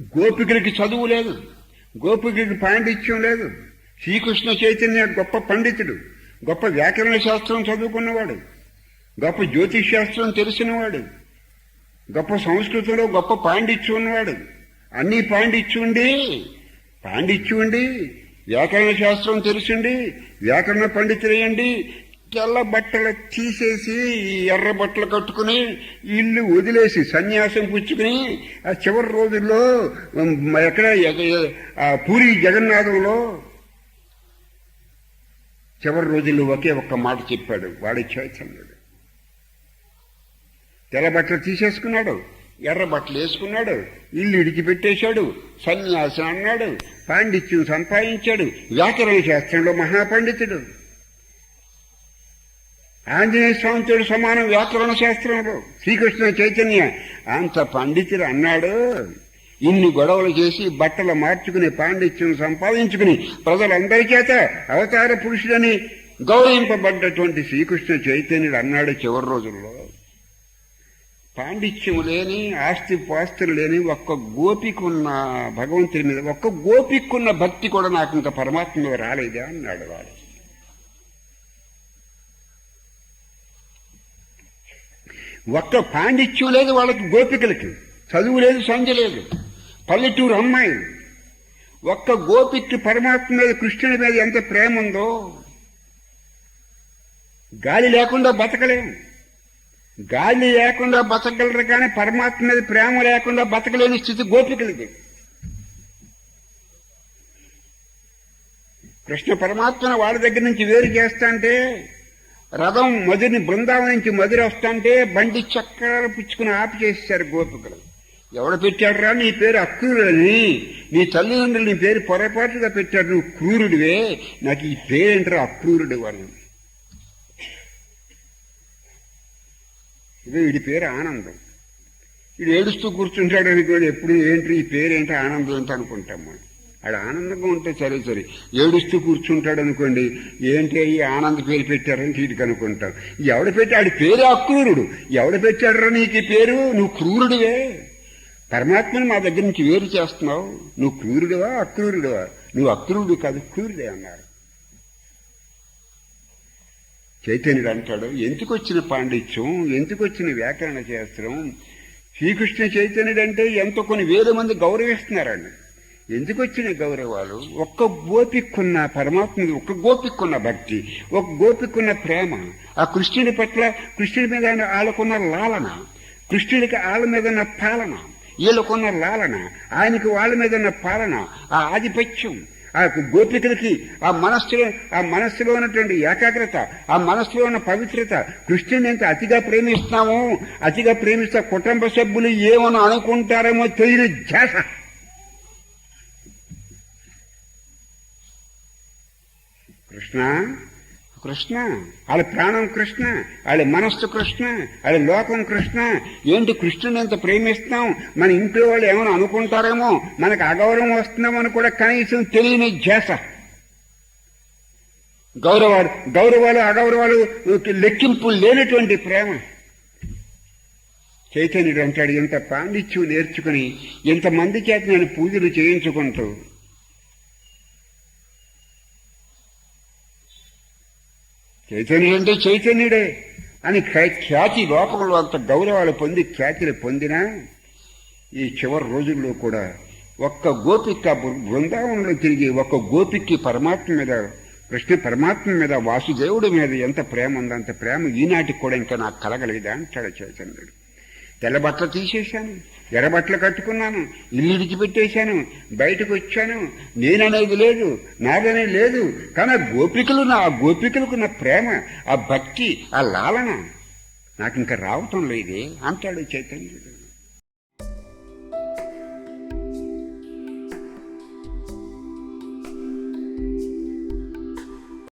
గోపికులకి చదువు లేదు. గోపికులకి పాండిత్యం లేదు. శ్రీకృష్ణ చైతన్య గొప్ప పండితుడు. గొప్ప వ్యాకరణ శాస్త్రం చదువుకున్నవాడు. గొప్ప జ్యోతిష్ శాస్త్రం తెలిసినవాడు. గొప్ప సంస్కృతంలో గొప్ప పాండిత్యం ఉన్నవాడు. అన్ని పాండిత్యుండి ఉండి ఉండి వ్యాకరణ శాస్త్రం తెలుసుండి వ్యాకరణ పండితులయ్యండి తెల్ల బట్టలు తీసేసి ఈ ఎర్ర బట్టలు కట్టుకుని ఇల్లు వదిలేసి సన్యాసం పుచ్చుకుని ఆ చివరి రోజుల్లో ఎక్కడ ఆ పూరి జగన్నాథంలో చివరి రోజుల్లో ఒకే ఒక్క మాట చెప్పాడు వాడి చైతన్యుడు. తెల్ల బట్టలు తీసేసుకున్నాడు ఎర్ర బట్టలు వేసుకున్నాడు ఇల్లు ఇడిచిపెట్టేశాడు సన్యాసం అన్నాడు పాండిత్యం సంపాదించాడు వ్యాకరణ శాస్త్రంలో మహాపండితుడు. ఆంజనేయ స్వామితో సమానం వ్యాకరణ శాస్త్రంలో. శ్రీకృష్ణ చైతన్య. అంత పండితుడు అన్నాడు. ఇన్ని గొడవలు చేసి బట్టలు మార్చుకుని పాండిత్యం సంపాదించుకుని ప్రజలందరి చేత అవతార పురుషుడని గౌరవింపబడ్డటువంటి శ్రీకృష్ణ చైతన్యుడు అన్నాడు చివరి రోజుల్లో. పాండిత్యం లేని ఆస్తి పాస్తులు లేని ఒక్క గోపికున్న భగవంతుడి మీద ఒక్క గోపికున్న భక్తి కూడా నాకు ఇంకా పరమాత్మ మీద రాలేదా అన్నాడు వాడు. ఒక్క పాండిత్యం లేదు వాళ్ళకి గోపికలకి. చదువు లేదు సంధ్య లేదు. పల్లెటూరు అమ్మాయి. ఒక్క గోపికి పరమాత్మ మీద కృష్ణుని మీద ఎంత ప్రేమ ఉందో గాలి లేకుండా బతకలేము గాలి లేకుండా బతకగలరు కానీ పరమాత్మ మీద ప్రేమ లేకుండా బతకలేని స్థితి గోపికలకి కృష్ణ పరమాత్మను వాళ్ళ దగ్గర నుంచి వేరు చేస్తా అంటే రథం మధుని బృందావనం నుంచి మధుర వస్తుంటే బండి చక్రాలు పుచ్చుకుని ఆపి చేసేశారు గోపికలు. ఎవడు పెట్టాడురా నీ పేరు అక్రూరుడని? నీ తల్లిదండ్రులు నీ పేరు పొరపాటుగా పెట్టాడు నువ్వు క్రూరుడివే. నాకు ఈ పేరేంటారు అక్రూరుడు వాళ్ళు ఇదే వీడి పేరు ఆనందం. వీడు ఏడుస్తూ కూర్చుంటాడు అనుకోండి ఎప్పుడు ఏంటి ఈ పేరేంటి ఆనందం ఏంటి అనుకుంటాం మనం. ఆడ ఆనందంగా ఉంటే సరే సరే. ఏడుస్తూ కూర్చుంటాడు అనుకోండి ఏంటి ఈ ఆనంద పేరు పెట్టారని వీడికి అనుకుంటాం. ఎవడ పెట్టాడు పేరు అక్రూరుడు. ఎవడ పెట్టాడరా నీకు పేరు? నువ్వు క్రూరుడివే. పరమాత్మను మా దగ్గర నుంచి వేరు చేస్తున్నావు. నువ్వు క్రూరుడివా అక్రూరుడివా? నువ్వు అక్రూరుడు కాదు క్రూరుడే అన్నారు. చైతన్యుడు అంటాడు ఎందుకు వచ్చిన పాండిత్యం? ఎందుకు వచ్చిన వ్యాకరణ శాస్త్రం? శ్రీకృష్ణ చైతన్యుడు అంటే ఎంతో కొన్ని వేల మంది గౌరవిస్తున్నారండి ఎందుకు వచ్చిన గౌరవాలు? ఒక్క గోపిక్కున్న పరమాత్మకి ఒక్క గోపిక్కున్న భక్తి ఒక గోపిక్కున్న ప్రేమ ఆ కృష్ణుడి పట్ల కృష్ణుడి మీద వాళ్ళకున్న లాలన కృష్ణుడికి వాళ్ళ మీద ఉన్న పాలన వీళ్ళకున్న లాలన ఆయనకి వాళ్ళ మీద ఉన్న పాలన ఆ ఆధిపత్యం ఆ గోపికలకి ఆ మనస్సులో ఆ మనస్సులో ఉన్నటువంటి ఏకాగ్రత ఆ మనస్సులో ఉన్న పవిత్రత కృష్ణుని ఎంత అతిగా ప్రేమిస్తామో అతిగా ప్రేమిస్తా కుటుంబ సభ్యులు ఏమని అనుకుంటారేమో తెలియని ధ్యాస కృష్ణ? కృష్ణ? వాళ్ళ ప్రాణం కృష్ణ వాళ్ళ మనస్సు కృష్ణ వాళ్ళ లోకం కృష్ణ. ఏంటి కృష్ణుని ఎంత ప్రేమిస్తున్నాం? మన ఇంట్లో వాళ్ళు ఏమైనా అనుకుంటారేమో? మనకు అగౌరవం వస్తుందేమో కూడా కనీసం తెలియని ధ్యాస గౌరవాలు గౌరవాలు అగౌరవాలు లెక్కింపు లేనటువంటి ప్రేమ. చైతన్యుడు అంటాడు ఇంత పాండిత్యం నేర్చుకుని ఇంతమంది చేత నేను పూజలు చేయించుకుంటూ చైతన్యుడంటే చైతన్యుడే అని ఖ్యాతి లోకంలో అంత గౌరవాలు పొంది ఖ్యాతిని పొందినా ఈ చివరి రోజుల్లో కూడా ఒక్క గోపిక బృందావనంలో తిరిగి ఒక్క గోపికి పరమాత్మ మీద కృష్ణ పరమాత్మ మీద వాసుదేవుడి మీద ఎంత ప్రేమ ఉందో అంత ప్రేమ ఈనాటికి కూడా ఇంకా నాకు కలగలేదా అంటాడు చైతన్యుడు. తెల్లబట్టలు తీసేశాను ఎర్ర బట్టలు కట్టుకున్నాను ఇల్లు విడిచిపెట్టేశాను బయటకు వచ్చాను. నేననేది లేదు నాదనేది లేదు కానీ ఆ గోపికలు నా ఆ గోపికలకు నా ప్రేమ ఆ భక్తి ఆ లాలన నాకు ఇంకా రావటం లేదే అంటాడు చైతన్యుడు.